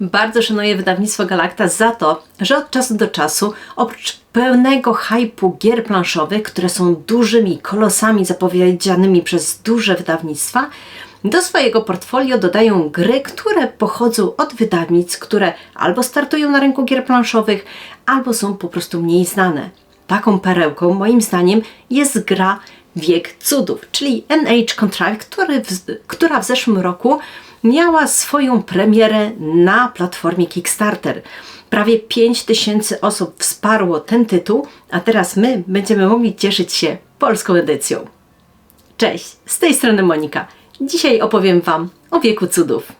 Bardzo szanuję wydawnictwo Galacta za to, że od czasu do czasu, oprócz pełnego hypu gier planszowych, które są dużymi kolosami zapowiedzianymi przez duże wydawnictwa, do swojego portfolio dodają gry, które pochodzą od wydawnictw, które albo startują na rynku gier planszowych, albo są po prostu mniej znane. Taką perełką, moim zdaniem, jest gra Wiek Cudów, czyli NH w, która w zeszłym roku miała swoją premierę na platformie Kickstarter. Prawie 5000 osób wsparło ten tytuł, a teraz my będziemy mogli cieszyć się polską edycją. Cześć, z tej strony Monika. Dzisiaj opowiem Wam o wieku cudów.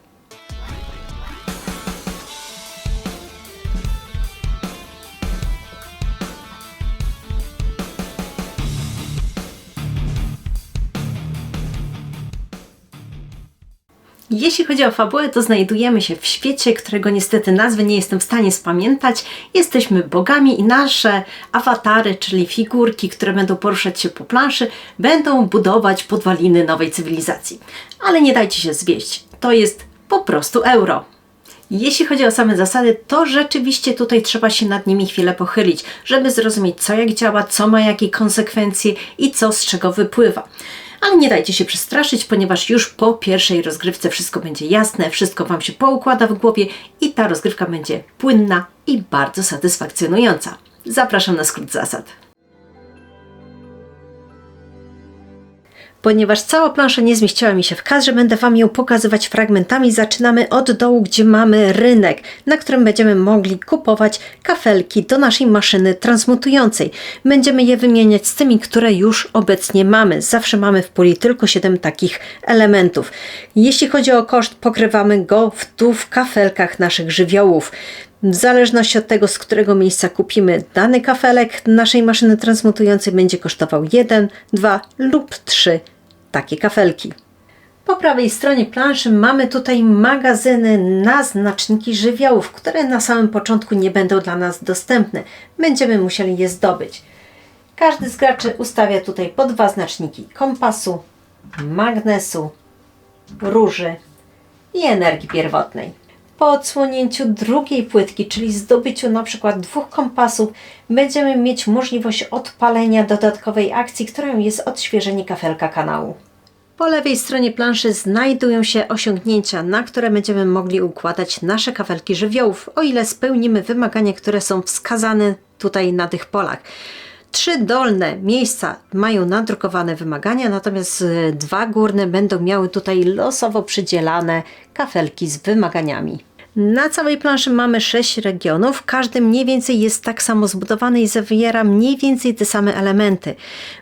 Jeśli chodzi o fabułę, to znajdujemy się w świecie, którego niestety nazwy nie jestem w stanie spamiętać. Jesteśmy bogami i nasze awatary, czyli figurki, które będą poruszać się po planszy, będą budować podwaliny nowej cywilizacji. Ale nie dajcie się zwieść, to jest po prostu euro. Jeśli chodzi o same zasady, to rzeczywiście tutaj trzeba się nad nimi chwilę pochylić, żeby zrozumieć, co jak działa, co ma jakie konsekwencje i co z czego wypływa. Ale nie dajcie się przestraszyć, ponieważ już po pierwszej rozgrywce wszystko będzie jasne, wszystko Wam się poukłada w głowie i ta rozgrywka będzie płynna i bardzo satysfakcjonująca. Zapraszam na skrót zasad. Ponieważ cała plansza nie zmieściła mi się w kadrze, będę Wam ją pokazywać fragmentami. Zaczynamy od dołu, gdzie mamy rynek, na którym będziemy mogli kupować kafelki do naszej maszyny transmutującej. Będziemy je wymieniać z tymi, które już obecnie mamy. Zawsze mamy w puli tylko 7 takich elementów. Jeśli chodzi o koszt, pokrywamy go w, tu w kafelkach naszych żywiołów. W zależności od tego, z którego miejsca kupimy dany kafelek naszej maszyny transmutującej, będzie kosztował 1, 2 lub 3 takie kafelki. Po prawej stronie planszy mamy tutaj magazyny na znaczniki żywiołów, które na samym początku nie będą dla nas dostępne. Będziemy musieli je zdobyć. Każdy z graczy ustawia tutaj po dwa znaczniki kompasu, magnesu, róży i energii pierwotnej. Po odsłonięciu drugiej płytki, czyli zdobyciu na przykład dwóch kompasów, będziemy mieć możliwość odpalenia dodatkowej akcji, którą jest odświeżenie kafelka kanału. Po lewej stronie planszy znajdują się osiągnięcia, na które będziemy mogli układać nasze kafelki żywiołów, o ile spełnimy wymagania, które są wskazane tutaj na tych polach. Trzy dolne miejsca mają nadrukowane wymagania, natomiast e, dwa górne będą miały tutaj losowo przydzielane kafelki z wymaganiami. Na całej planszy mamy sześć regionów, każdy mniej więcej jest tak samo zbudowany i zawiera mniej więcej te same elementy.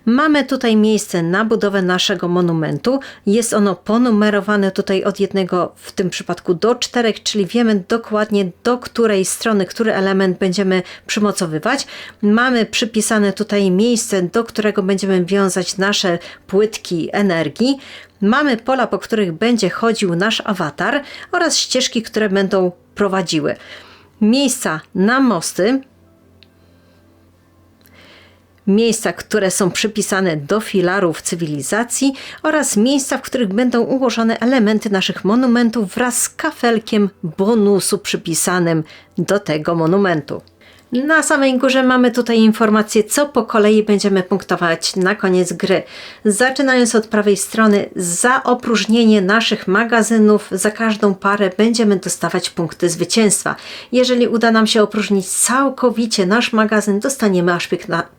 Mamy tutaj miejsce na budowę naszego monumentu. Jest ono ponumerowane tutaj od jednego, w tym przypadku do czterech, czyli wiemy dokładnie do której strony, który element będziemy przymocowywać. Mamy przypisane tutaj miejsce, do którego będziemy wiązać nasze płytki energii. Mamy pola, po których będzie chodził nasz awatar oraz ścieżki, które będą prowadziły. Miejsca na mosty, miejsca, które są przypisane do filarów cywilizacji oraz miejsca, w których będą ułożone elementy naszych monumentów wraz z kafelkiem bonusu przypisanym do tego monumentu. Na samej górze mamy tutaj informację, co po kolei będziemy punktować na koniec gry. Zaczynając od prawej strony, za opróżnienie naszych magazynów, za każdą parę będziemy dostawać punkty zwycięstwa. Jeżeli uda nam się opróżnić całkowicie nasz magazyn, dostaniemy aż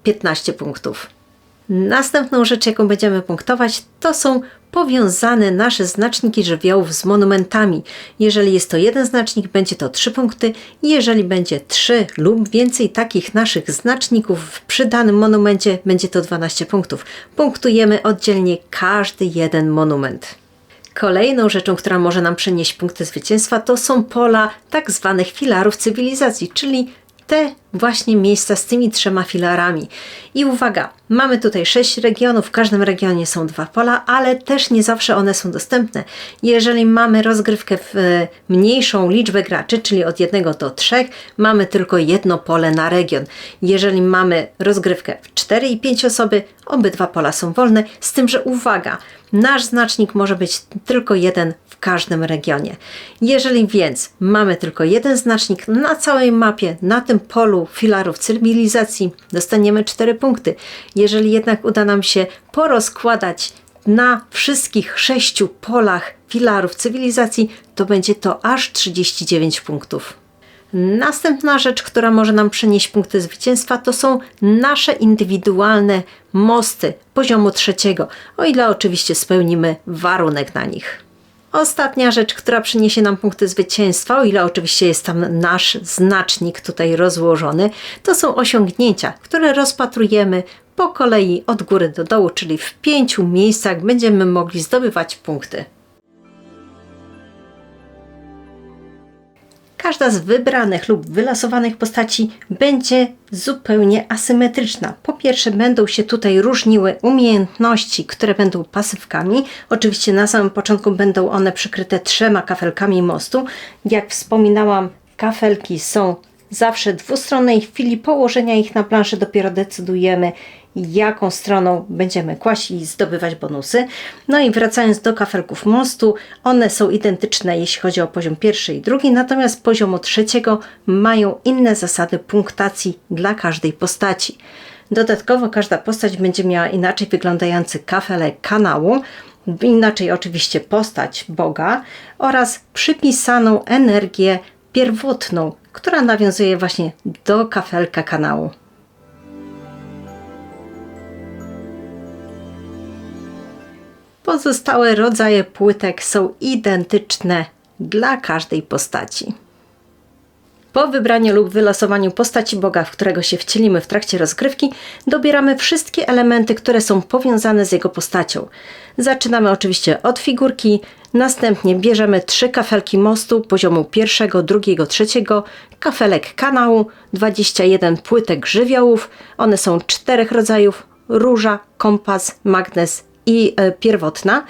15 punktów. Następną rzecz, jaką będziemy punktować, to są powiązane nasze znaczniki żywiołów z monumentami. Jeżeli jest to jeden znacznik, będzie to 3 punkty. Jeżeli będzie 3 lub więcej takich naszych znaczników przy danym monumencie, będzie to 12 punktów. Punktujemy oddzielnie każdy jeden monument. Kolejną rzeczą, która może nam przynieść punkty zwycięstwa, to są pola tak zwanych filarów cywilizacji, czyli te właśnie miejsca z tymi trzema filarami. I uwaga, mamy tutaj sześć regionów, w każdym regionie są dwa pola, ale też nie zawsze one są dostępne. Jeżeli mamy rozgrywkę w e, mniejszą liczbę graczy, czyli od jednego do trzech, mamy tylko jedno pole na region. Jeżeli mamy rozgrywkę w 4 i 5 osoby, obydwa pola są wolne, z tym, że uwaga, nasz znacznik może być tylko jeden w każdym regionie. Jeżeli więc mamy tylko jeden znacznik na całej mapie, na tym polu filarów cywilizacji, dostaniemy 4 punkty. Jeżeli jednak uda nam się porozkładać na wszystkich sześciu polach filarów cywilizacji, to będzie to aż 39 punktów. Następna rzecz, która może nam przynieść punkty zwycięstwa, to są nasze indywidualne mosty poziomu trzeciego, o ile oczywiście spełnimy warunek na nich. Ostatnia rzecz, która przyniesie nam punkty zwycięstwa, o ile oczywiście jest tam nasz znacznik tutaj rozłożony, to są osiągnięcia, które rozpatrujemy po kolei od góry do dołu, czyli w pięciu miejscach będziemy mogli zdobywać punkty. Każda z wybranych lub wylosowanych postaci będzie zupełnie asymetryczna. Po pierwsze, będą się tutaj różniły umiejętności, które będą pasywkami. Oczywiście na samym początku będą one przykryte trzema kafelkami mostu. Jak wspominałam, kafelki są zawsze dwustronne i w chwili położenia ich na planszy dopiero decydujemy, jaką stroną będziemy kłaść i zdobywać bonusy. No i wracając do kafelków mostu, one są identyczne jeśli chodzi o poziom pierwszy i drugi, natomiast poziomu trzeciego mają inne zasady punktacji dla każdej postaci. Dodatkowo każda postać będzie miała inaczej wyglądający kafelek kanału, inaczej oczywiście postać Boga oraz przypisaną energię pierwotną, która nawiązuje właśnie do kafelka kanału. Pozostałe rodzaje płytek są identyczne dla każdej postaci. Po wybraniu lub wylosowaniu postaci Boga, w którego się wcielimy w trakcie rozgrywki, dobieramy wszystkie elementy, które są powiązane z jego postacią. Zaczynamy oczywiście od figurki, następnie bierzemy trzy kafelki mostu poziomu pierwszego, drugiego, trzeciego, kafelek kanału, 21 płytek żywiołów, one są czterech rodzajów, róża, kompas, magnes i e, pierwotna.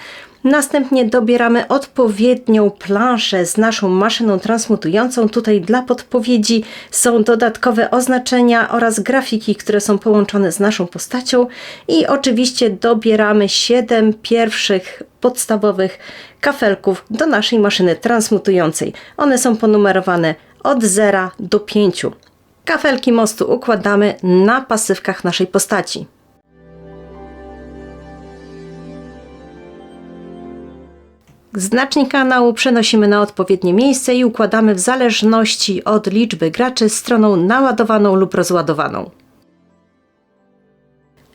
Następnie dobieramy odpowiednią planszę z naszą maszyną transmutującą. Tutaj dla podpowiedzi są dodatkowe oznaczenia oraz grafiki, które są połączone z naszą postacią. I oczywiście dobieramy 7 pierwszych podstawowych kafelków do naszej maszyny transmutującej. One są ponumerowane od 0 do 5. Kafelki mostu układamy na pasywkach naszej postaci. Znacznik kanału przenosimy na odpowiednie miejsce i układamy w zależności od liczby graczy stroną naładowaną lub rozładowaną.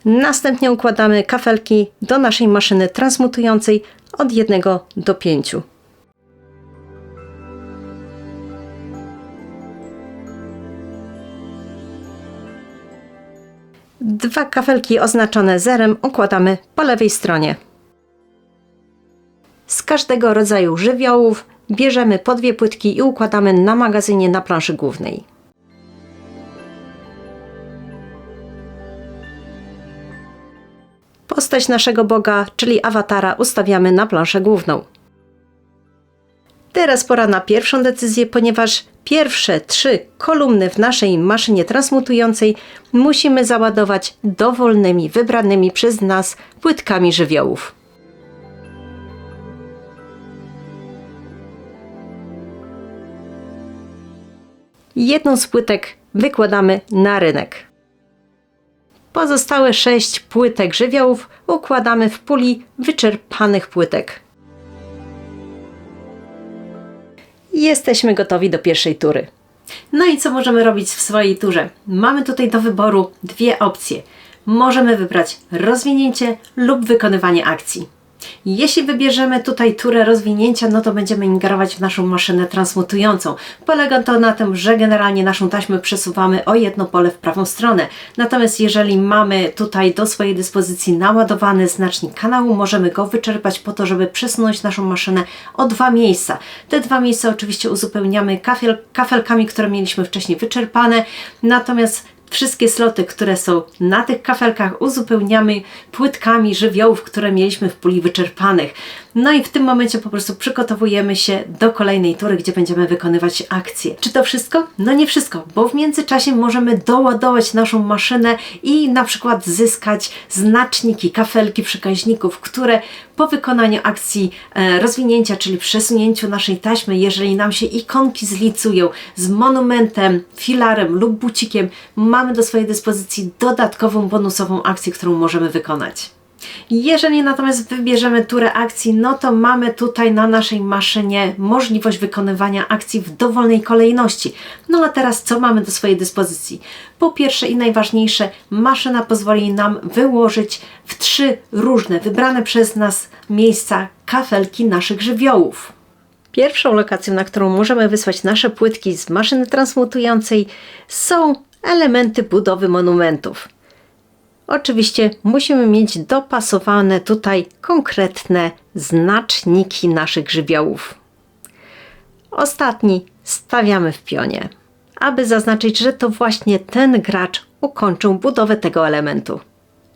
Następnie układamy kafelki do naszej maszyny transmutującej od 1 do 5. Dwa kafelki oznaczone zerem układamy po lewej stronie. Z każdego rodzaju żywiołów bierzemy po dwie płytki i układamy na magazynie na planszy głównej. Postać naszego Boga, czyli awatara, ustawiamy na planszę główną. Teraz pora na pierwszą decyzję, ponieważ pierwsze trzy kolumny w naszej maszynie transmutującej musimy załadować dowolnymi, wybranymi przez nas płytkami żywiołów. Jedną z płytek wykładamy na rynek. Pozostałe sześć płytek żywiołów układamy w puli wyczerpanych płytek. Jesteśmy gotowi do pierwszej tury. No i co możemy robić w swojej turze? Mamy tutaj do wyboru dwie opcje. Możemy wybrać rozwinięcie lub wykonywanie akcji. Jeśli wybierzemy tutaj turę rozwinięcia, no to będziemy ingerować w naszą maszynę transmutującą. Polega to na tym, że generalnie naszą taśmę przesuwamy o jedno pole w prawą stronę. Natomiast jeżeli mamy tutaj do swojej dyspozycji naładowany znacznik kanału, możemy go wyczerpać po to, żeby przesunąć naszą maszynę o dwa miejsca. Te dwa miejsca oczywiście uzupełniamy kafel, kafelkami, które mieliśmy wcześniej wyczerpane. Natomiast Wszystkie sloty, które są na tych kafelkach, uzupełniamy płytkami żywiołów, które mieliśmy w puli wyczerpanych. No i w tym momencie po prostu przygotowujemy się do kolejnej tury, gdzie będziemy wykonywać akcje. Czy to wszystko? No nie wszystko, bo w międzyczasie możemy doładować naszą maszynę i na przykład zyskać znaczniki, kafelki przekaźników, które po wykonaniu akcji e, rozwinięcia, czyli przesunięciu naszej taśmy, jeżeli nam się ikonki zlicują z monumentem, filarem lub bucikiem, mamy do swojej dyspozycji dodatkową bonusową akcję, którą możemy wykonać. Jeżeli natomiast wybierzemy turę akcji, no to mamy tutaj na naszej maszynie możliwość wykonywania akcji w dowolnej kolejności. No a teraz co mamy do swojej dyspozycji? Po pierwsze i najważniejsze, maszyna pozwoli nam wyłożyć w trzy różne, wybrane przez nas miejsca kafelki naszych żywiołów. Pierwszą lokacją, na którą możemy wysłać nasze płytki z maszyny transmutującej są elementy budowy monumentów. Oczywiście musimy mieć dopasowane tutaj konkretne znaczniki naszych żywiołów. Ostatni stawiamy w pionie, aby zaznaczyć, że to właśnie ten gracz ukończył budowę tego elementu.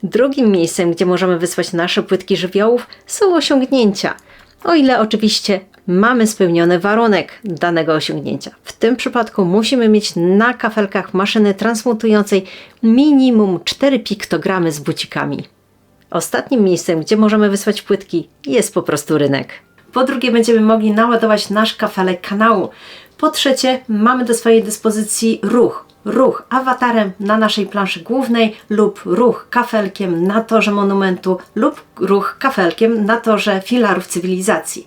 Drugim miejscem, gdzie możemy wysłać nasze płytki żywiołów, są osiągnięcia. O ile oczywiście mamy spełniony warunek danego osiągnięcia. W tym przypadku musimy mieć na kafelkach maszyny transmutującej minimum 4 piktogramy z bucikami. Ostatnim miejscem, gdzie możemy wysłać płytki, jest po prostu rynek. Po drugie, będziemy mogli naładować nasz kafelek kanału. Po trzecie, mamy do swojej dyspozycji ruch. Ruch awatarem na naszej planszy głównej lub ruch kafelkiem na torze monumentu lub ruch kafelkiem na torze filarów cywilizacji.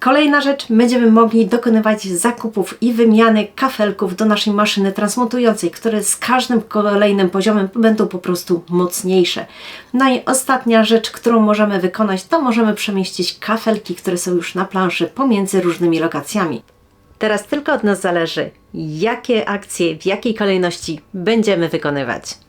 Kolejna rzecz, będziemy mogli dokonywać zakupów i wymiany kafelków do naszej maszyny transmutującej, które z każdym kolejnym poziomem będą po prostu mocniejsze. No i ostatnia rzecz, którą możemy wykonać, to możemy przemieścić kafelki, które są już na planszy pomiędzy różnymi lokacjami. Teraz tylko od nas zależy, jakie akcje, w jakiej kolejności będziemy wykonywać.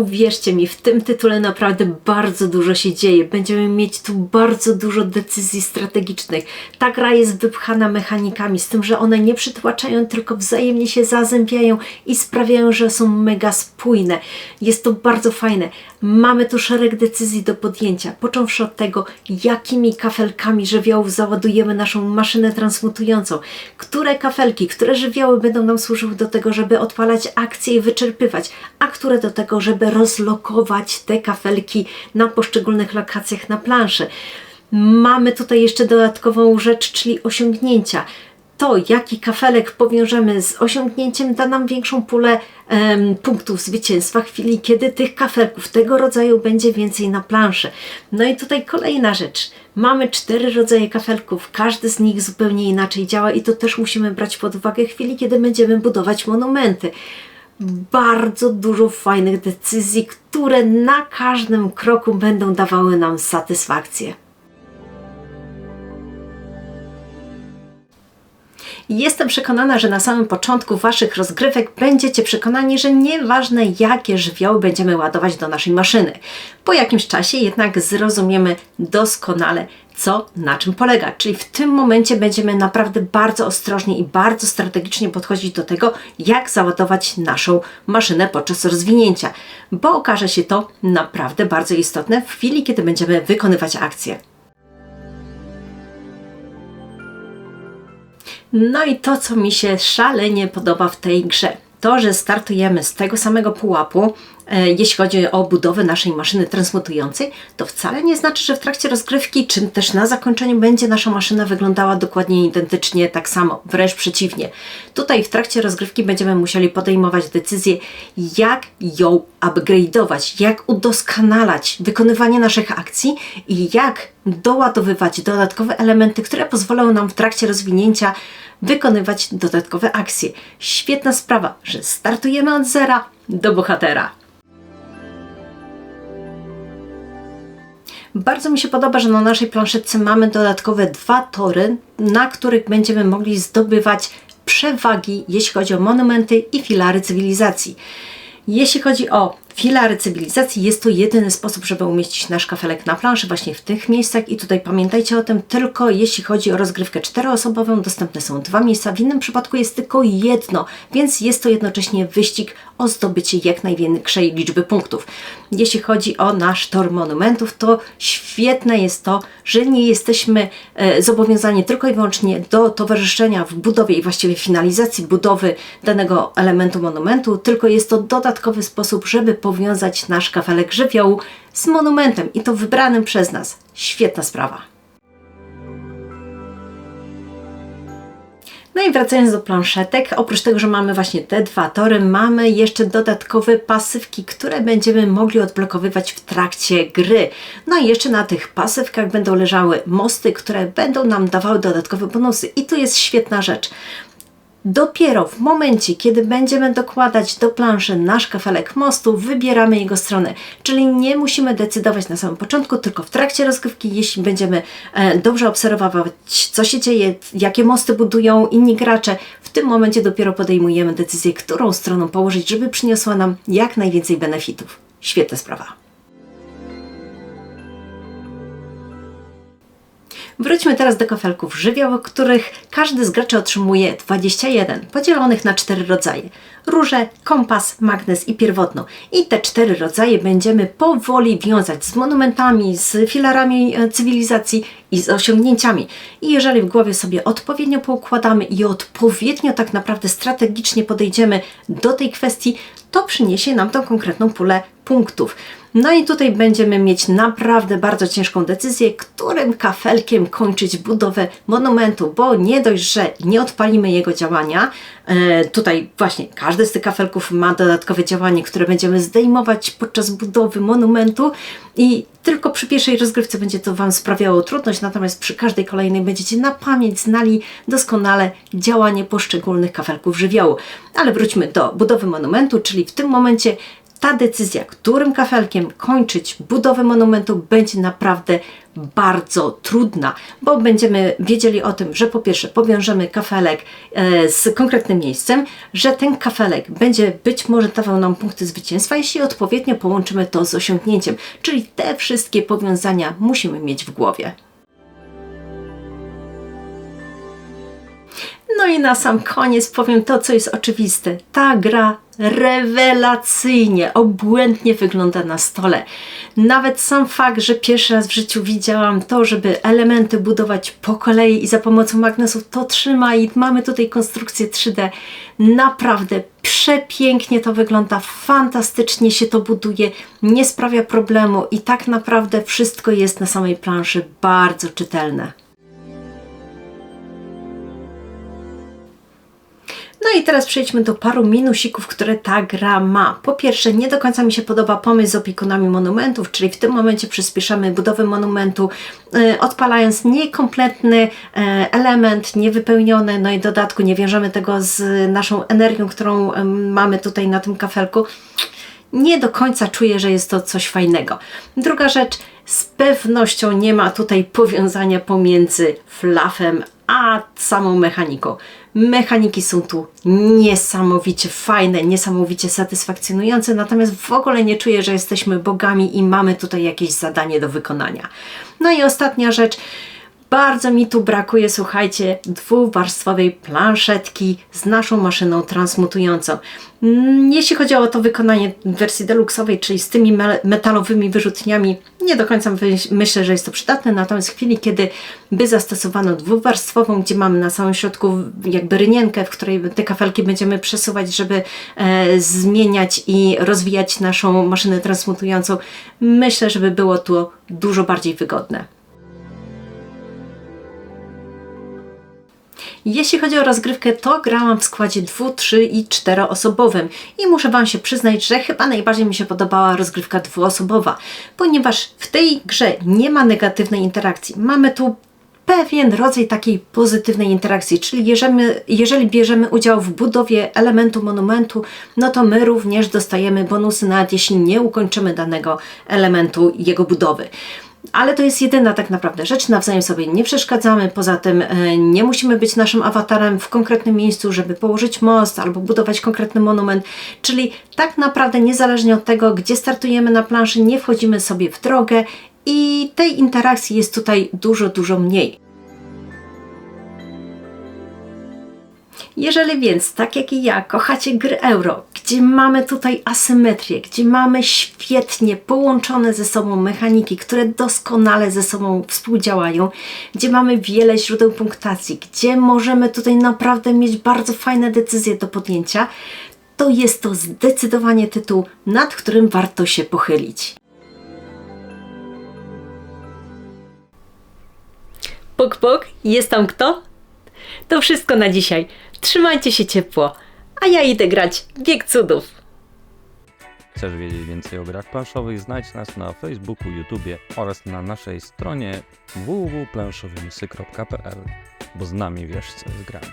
Uwierzcie mi, w tym tytule naprawdę bardzo dużo się dzieje. Będziemy mieć tu bardzo dużo decyzji strategicznych. Ta gra jest wypchana mechanikami, z tym, że one nie przytłaczają, tylko wzajemnie się zazębiają i sprawiają, że są mega spójne. Jest to bardzo fajne. Mamy tu szereg decyzji do podjęcia, począwszy od tego, jakimi kafelkami żywiołów załadujemy naszą maszynę transmutującą, które kafelki, które żywioły będą nam służyły do tego, żeby odpalać akcje i wyczerpywać, a które do tego, żeby rozlokować te kafelki na poszczególnych lokacjach na planszy. Mamy tutaj jeszcze dodatkową rzecz, czyli osiągnięcia. To, jaki kafelek powiążemy z osiągnięciem, da nam większą pulę um, punktów zwycięstwa w chwili, kiedy tych kafelków tego rodzaju będzie więcej na planszy. No i tutaj kolejna rzecz. Mamy cztery rodzaje kafelków, każdy z nich zupełnie inaczej działa i to też musimy brać pod uwagę w chwili, kiedy będziemy budować monumenty bardzo dużo fajnych decyzji, które na każdym kroku będą dawały nam satysfakcję. Jestem przekonana, że na samym początku Waszych rozgrywek będziecie przekonani, że nieważne jakie żywioły będziemy ładować do naszej maszyny. Po jakimś czasie jednak zrozumiemy doskonale, co na czym polega. Czyli w tym momencie będziemy naprawdę bardzo ostrożnie i bardzo strategicznie podchodzić do tego, jak załadować naszą maszynę podczas rozwinięcia, bo okaże się to naprawdę bardzo istotne w chwili, kiedy będziemy wykonywać akcję. No i to, co mi się szalenie podoba w tej grze, to, że startujemy z tego samego pułapu, jeśli chodzi o budowę naszej maszyny transmutującej, to wcale nie znaczy, że w trakcie rozgrywki, czy też na zakończeniu będzie nasza maszyna wyglądała dokładnie identycznie tak samo, wręcz przeciwnie. Tutaj w trakcie rozgrywki będziemy musieli podejmować decyzję, jak ją upgrade'ować, jak udoskonalać wykonywanie naszych akcji i jak doładowywać dodatkowe elementy, które pozwolą nam w trakcie rozwinięcia wykonywać dodatkowe akcje. Świetna sprawa, że startujemy od zera do bohatera. Bardzo mi się podoba, że na naszej planszetce mamy dodatkowe dwa tory, na których będziemy mogli zdobywać przewagi, jeśli chodzi o monumenty i filary cywilizacji. Jeśli chodzi o filary cywilizacji, jest to jedyny sposób, żeby umieścić nasz kafelek na planszy właśnie w tych miejscach i tutaj pamiętajcie o tym, tylko jeśli chodzi o rozgrywkę czteroosobową, dostępne są dwa miejsca, w innym przypadku jest tylko jedno, więc jest to jednocześnie wyścig o zdobycie jak największej liczby punktów. Jeśli chodzi o nasz tor monumentów, to świetne jest to, że nie jesteśmy e, zobowiązani tylko i wyłącznie do towarzyszenia w budowie i właściwie finalizacji budowy danego elementu monumentu, tylko jest to dodatkowy sposób, żeby powiązać nasz kafelek żywiołu z monumentem i to wybranym przez nas. Świetna sprawa. No i wracając do planszetek, oprócz tego, że mamy właśnie te dwa tory, mamy jeszcze dodatkowe pasywki, które będziemy mogli odblokowywać w trakcie gry. No i jeszcze na tych pasywkach będą leżały mosty, które będą nam dawały dodatkowe bonusy. I tu jest świetna rzecz. Dopiero w momencie, kiedy będziemy dokładać do planszy nasz kafelek mostu, wybieramy jego stronę. Czyli nie musimy decydować na samym początku, tylko w trakcie rozgrywki, jeśli będziemy e, dobrze obserwować, co się dzieje, jakie mosty budują inni gracze, w tym momencie dopiero podejmujemy decyzję, którą stroną położyć, żeby przyniosła nam jak najwięcej benefitów. Świetna sprawa. Wróćmy teraz do kafelków żywiołowych, których każdy z graczy otrzymuje 21, podzielonych na cztery rodzaje. Róże, kompas, magnes i pierwotną. I te cztery rodzaje będziemy powoli wiązać z monumentami, z filarami e, cywilizacji i z osiągnięciami. I jeżeli w głowie sobie odpowiednio poukładamy i odpowiednio tak naprawdę strategicznie podejdziemy do tej kwestii, to przyniesie nam tą konkretną pulę punktów. No i tutaj będziemy mieć naprawdę bardzo ciężką decyzję, którym kafelkiem kończyć budowę monumentu, bo nie dość, że nie odpalimy jego działania, e, tutaj właśnie każdy z tych kafelków ma dodatkowe działanie, które będziemy zdejmować podczas budowy monumentu i tylko przy pierwszej rozgrywce będzie to Wam sprawiało trudność, natomiast przy każdej kolejnej będziecie na pamięć znali doskonale działanie poszczególnych kafelków żywiołu. Ale wróćmy do budowy monumentu, czyli w tym momencie ta decyzja, którym kafelkiem kończyć budowę monumentu, będzie naprawdę bardzo trudna, bo będziemy wiedzieli o tym, że po pierwsze powiążemy kafelek e, z konkretnym miejscem, że ten kafelek będzie być może dawał nam punkty zwycięstwa, jeśli odpowiednio połączymy to z osiągnięciem. Czyli te wszystkie powiązania musimy mieć w głowie. No i na sam koniec powiem to, co jest oczywiste. Ta gra rewelacyjnie, obłędnie wygląda na stole. Nawet sam fakt, że pierwszy raz w życiu widziałam to, żeby elementy budować po kolei i za pomocą magnesów, to trzyma i mamy tutaj konstrukcję 3D. Naprawdę przepięknie to wygląda, fantastycznie się to buduje, nie sprawia problemu i tak naprawdę wszystko jest na samej planszy bardzo czytelne. No i teraz przejdźmy do paru minusików, które ta gra ma. Po pierwsze, nie do końca mi się podoba pomysł z opiekunami monumentów, czyli w tym momencie przyspieszamy budowę monumentu, yy, odpalając niekompletny yy, element, niewypełniony, no i w dodatku nie wiążemy tego z naszą energią, którą mamy tutaj na tym kafelku. Nie do końca czuję, że jest to coś fajnego. Druga rzecz, z pewnością nie ma tutaj powiązania pomiędzy flafem a samą mechaniką. Mechaniki są tu niesamowicie fajne, niesamowicie satysfakcjonujące, natomiast w ogóle nie czuję, że jesteśmy bogami i mamy tutaj jakieś zadanie do wykonania. No i ostatnia rzecz. Bardzo mi tu brakuje, słuchajcie, dwuwarstwowej planszetki z naszą maszyną transmutującą. Mm, Jeśli chodzi o to wykonanie wersji deluxowej, czyli z tymi me- metalowymi wyrzutniami, nie do końca myśl- myślę, że jest to przydatne, natomiast w chwili, kiedy by zastosowano dwuwarstwową, gdzie mamy na samym środku jakby rynienkę, w której te kafelki będziemy przesuwać, żeby e, zmieniać i rozwijać naszą maszynę transmutującą, myślę, żeby było to dużo bardziej wygodne. Jeśli chodzi o rozgrywkę, to grałam w składzie 2, 3 i 4 osobowym i muszę Wam się przyznać, że chyba najbardziej mi się podobała rozgrywka dwuosobowa, ponieważ w tej grze nie ma negatywnej interakcji. Mamy tu pewien rodzaj takiej pozytywnej interakcji, czyli jeżeli, jeżeli bierzemy udział w budowie elementu monumentu, no to my również dostajemy bonusy, nawet jeśli nie ukończymy danego elementu jego budowy. Ale to jest jedyna tak naprawdę rzecz, nawzajem sobie nie przeszkadzamy, poza tym e, nie musimy być naszym awatarem w konkretnym miejscu, żeby położyć most albo budować konkretny monument, czyli tak naprawdę niezależnie od tego, gdzie startujemy na planszy, nie wchodzimy sobie w drogę i tej interakcji jest tutaj dużo, dużo mniej. Jeżeli więc, tak jak i ja, kochacie gry euro, gdzie mamy tutaj asymetrię, gdzie mamy świetnie połączone ze sobą mechaniki, które doskonale ze sobą współdziałają, gdzie mamy wiele źródeł punktacji, gdzie możemy tutaj naprawdę mieć bardzo fajne decyzje do podjęcia, to jest to zdecydowanie tytuł, nad którym warto się pochylić. Pok, pok, jest tam kto? To wszystko na dzisiaj. Trzymajcie się ciepło, a ja idę grać Bieg Cudów. Chcesz wiedzieć więcej o grach planszowych? Znajdź nas na Facebooku, YouTubie oraz na naszej stronie www.planszowymysy.pl, bo z nami wiesz co jest grane.